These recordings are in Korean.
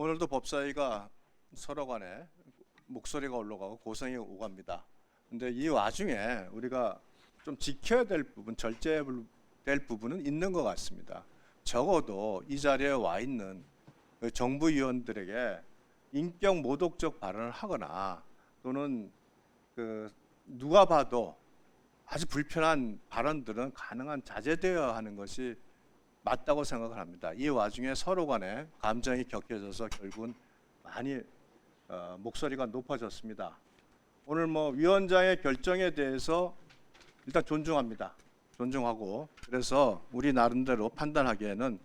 오늘도 법사위가 서로 간에 목소리가 올라가고 고성이 오갑니다. 근데 이 와중에 우리가 좀 지켜야 될 부분, 절제해야 될 부분은 있는 것 같습니다. 적어도 이 자리에 와 있는 그 정부 위원들에게 인격 모독적 발언을 하거나 또는 그 누가 봐도 아주 불편한 발언들은 가능한 자제되어야 하는 것이 맞다고 생각을 합니다. 이 와중에 서로 간에 감정이 격해져서 결국은 많이 어, 목소리가 높아졌습니다. 오늘 뭐 위원장의 결정에 대해서 일단 존중합니다. 존중하고 그래서 우리 나름대로 판단하기에는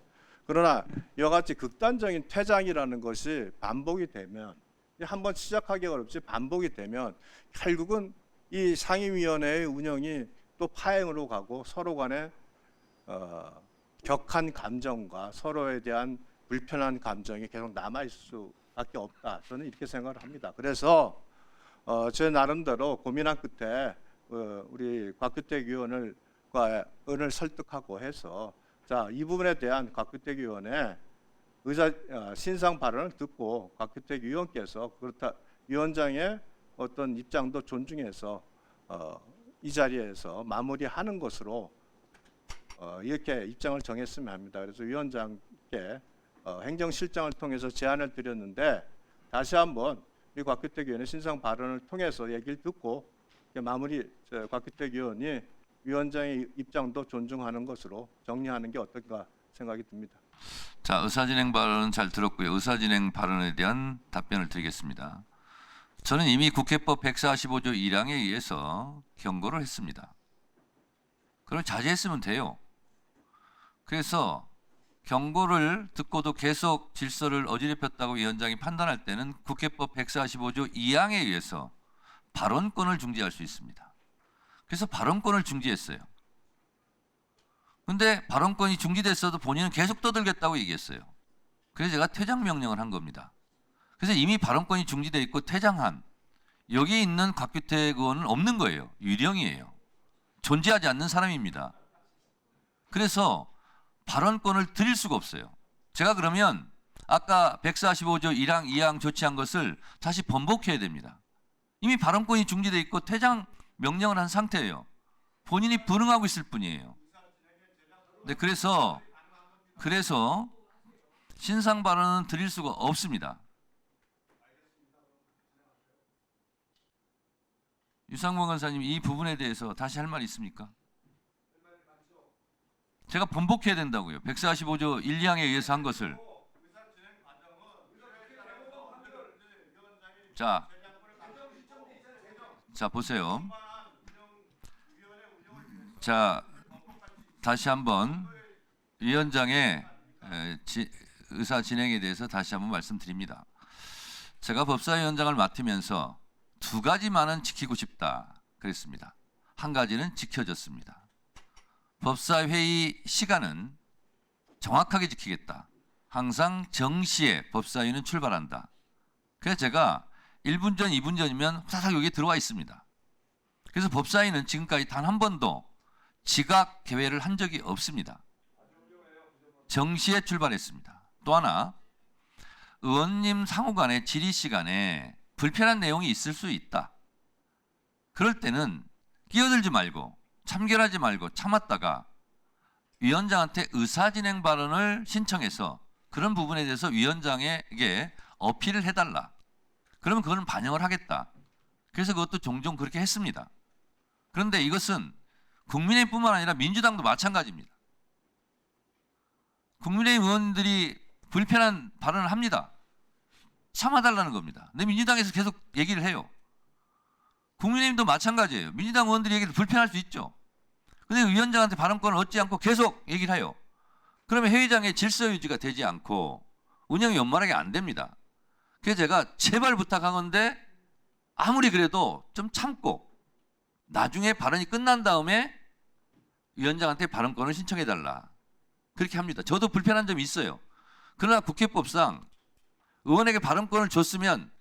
그러나 이와 같이 극단적인 퇴장이라는 것이 반복이 되면 한 번 시작하기 어렵지 반복이 되면 결국은 이 상임위원회의 운영이 또 파행으로 가고 서로 간에 어, 격한 감정과 서로에 대한 불편한 감정이 계속 남아 있을 수밖에 없다. 저는 이렇게 생각을 합니다. 그래서 어, 제 나름대로 고민한 끝에 어, 우리 곽규택 위원을과 은을 설득하고 해서 자 이 부분에 대한 곽규택 위원의 의사 어, 신상 발언을 듣고 곽규택 위원께서 그렇다 위원장의 어떤 입장도 존중해서 어, 이 자리에서 마무리하는 것으로 어, 이렇게 입장을 정했으면 합니다. 그래서 위원장께 어, 행정실장을 통해서 제안을 드렸는데 다시 한번 우리 곽규택 의원의 신상 발언을 통해서 얘기를 듣고 마무리 저, 곽규택 의원이 위원장의 입장도 존중하는 것으로 정리하는 게 어떨까 생각이 듭니다. 자, 의사진행 발언은 잘 들었고요. 의사진행 발언에 대한 답변을 드리겠습니다. 저는 이미 국회법 145조 1항에 의해서 경고를 했습니다. 그럼 자제했으면 돼요. 그래서 경고를 듣고도 계속 질서를 어지럽혔다고 위원장이 판단할 때는 국회법 145조 2항에 의해서 발언권을 중지할 수 있습니다. 그래서 발언권을 중지했어요. 근데 발언권이 중지됐어도 본인은 계속 떠들겠다고 얘기했어요. 그래서 제가 퇴장 명령을 한 겁니다. 그래서 이미 발언권이 중지돼 있고 퇴장한 여기 있는 곽규택 의원은 없는 거예요. 유령이에요. 존재하지 않는 사람입니다. 그래서 발언권을 드릴 수가 없어요. 제가 그러면 아까 145조 1항, 2항 조치한 것을 다시 번복해야 됩니다. 이미 발언권이 중지돼 있고 퇴장 명령을 한 상태예요. 본인이 불응하고 있을 뿐이에요. 네, 그래서 그래서 신상 발언은 드릴 수가 없습니다. 유상범 간사님 이 부분에 대해서 다시 할말 있습니까? 제가 번복해야 된다고요. 145조 1, 2항에 의해서 한 것을. 자, 자 보세요. 자, 다시 한번 위원장의 의사 진행에 대해서 다시 한번 말씀드립니다. 제가 법사위원장을 맡으면서 두 가지만은 지키고 싶다 그랬습니다. 한 가지는 지켜졌습니다. 법사회의 시간은 정확하게 지키겠다. 항상 정시에 법사위는 출발한다. 그래서 제가 1분 전, 2분 전이면 후다닥 여기 들어와 있습니다. 그래서 법사위는 지금까지 단 한 번도 지각 개회를 한 적이 없습니다. 정시에 출발했습니다. 또 하나 의원님 상호 간의 질의 시간에 불편한 내용이 있을 수 있다. 그럴 때는 끼어들지 말고 참견하지 말고 참았다가 위원장한테 의사진행 발언을 신청해서 그런 부분에 대해서 위원장에게 어필을 해달라. 그러면 그거는 반영을 하겠다. 그래서 그것도 종종 그렇게 했습니다. 그런데 이것은 국민의힘뿐만 아니라 민주당도 마찬가지입니다. 국민의힘 의원들이 불편한 발언을 합니다. 참아달라는 겁니다. 근데 민주당에서 계속 얘기를 해요. 국민의힘도 마찬가지예요. 민주당 의원들이 얘기를 불편할 수 있죠. 근데 위원장한테 발언권을 얻지 않고 계속 얘기를 해요. 그러면 회의장의 질서 유지가 되지 않고 운영이 원만하게 안 됩니다. 그래서 제가 제발 부탁한 건데 아무리 그래도 좀 참고 나중에 발언이 끝난 다음에 위원장한테 발언권을 신청해 달라. 그렇게 합니다. 저도 불편한 점이 있어요. 그러나 국회법상 의원에게 발언권을 줬으면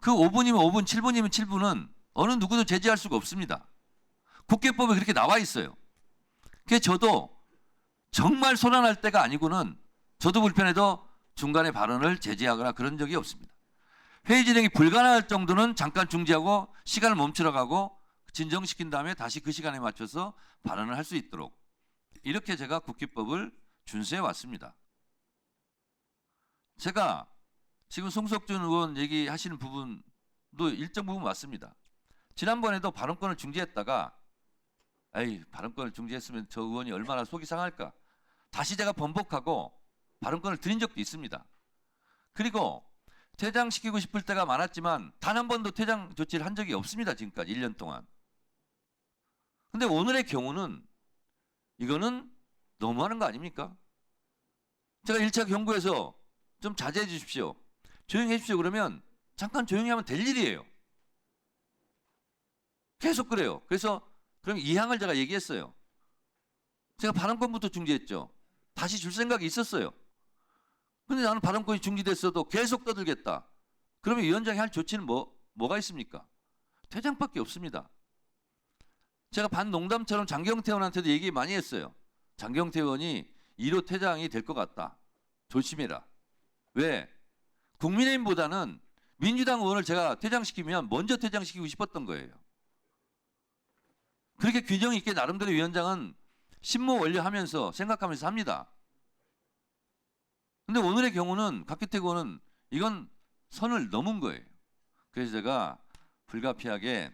그 5분이면 5분, 7분이면 7분은 어느 누구도 제지할 수가 없습니다. 국회법에 그렇게 나와 있어요. 그래서 저도 정말 소란할 때가 아니고는 저도 불편해도 중간에 발언을 제지하거나 그런 적이 없습니다. 회의 진행이 불가능할 정도는 잠깐 중지하고 시간을 멈추러 가고 진정시킨 다음에 다시 그 시간에 맞춰서 발언을 할 수 있도록 이렇게 제가 국회법을 준수해 왔습니다. 제가 지금 송석준 의원 얘기하시는 부분도 일정 부분 맞습니다. 지난번에도 발언권을 중지했다가 에이 발언권을 중지했으면 저 의원이 얼마나 속이 상할까 다시 제가 번복하고 발언권을 드린 적도 있습니다. 그리고 퇴장시키고 싶을 때가 많았지만 단 한 번도 퇴장 조치를 한 적이 없습니다. 지금까지 1년 동안. 근데 오늘의 경우는 이거는 너무하는 거 아닙니까? 제가 1차 경고에서 좀 자제해 주십시오. 조용히 해 주십시오. 그러면 잠깐 조용히 하면 될 일이에요. 계속 그래요. 그래서 그럼 이항을 제가 얘기했어요. 제가 발언권부터 중지했죠. 다시 줄 생각이 있었어요. 근데 나는 발언권이 중지됐어도 계속 떠들겠다. 그러면 위원장이 할 조치는 뭐, 뭐가 있습니까? 퇴장밖에 없습니다. 제가 반농담처럼 장경태 의원한테도 얘기 많이 했어요. 장경태 의원이 1호 퇴장이 될 것 같다. 조심해라. 왜? 국민의힘보다는 민주당 의원을 제가 퇴장시키면 먼저 퇴장시키고 싶었던 거예요. 그렇게 균형 있게 나름대로 위원장은 신무 원료하면서 생각하면서 합니다. 근데 오늘의 경우는 각기택 의원은 이건 선을 넘은 거예요. 그래서 제가 불가피하게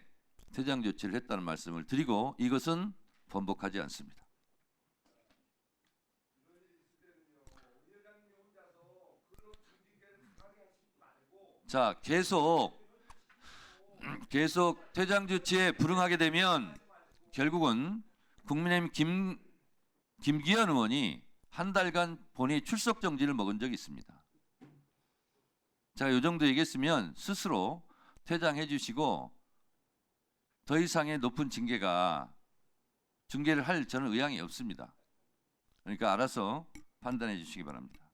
퇴장 조치를 했다는 말씀을 드리고 이것은 번복하지 않습니다. 자, 계속 계속 퇴장 조치에 불응하게 되면 결국은 국민의힘 김 김기현 의원이 한 달간 본회의 출석 정지를 먹은 적이 있습니다. 제가 이 정도 얘기했으면 스스로 퇴장해 주시고 더 이상의 높은 징계가 중계를 할 저는 의향이 없습니다. 그러니까 알아서 판단해 주시기 바랍니다.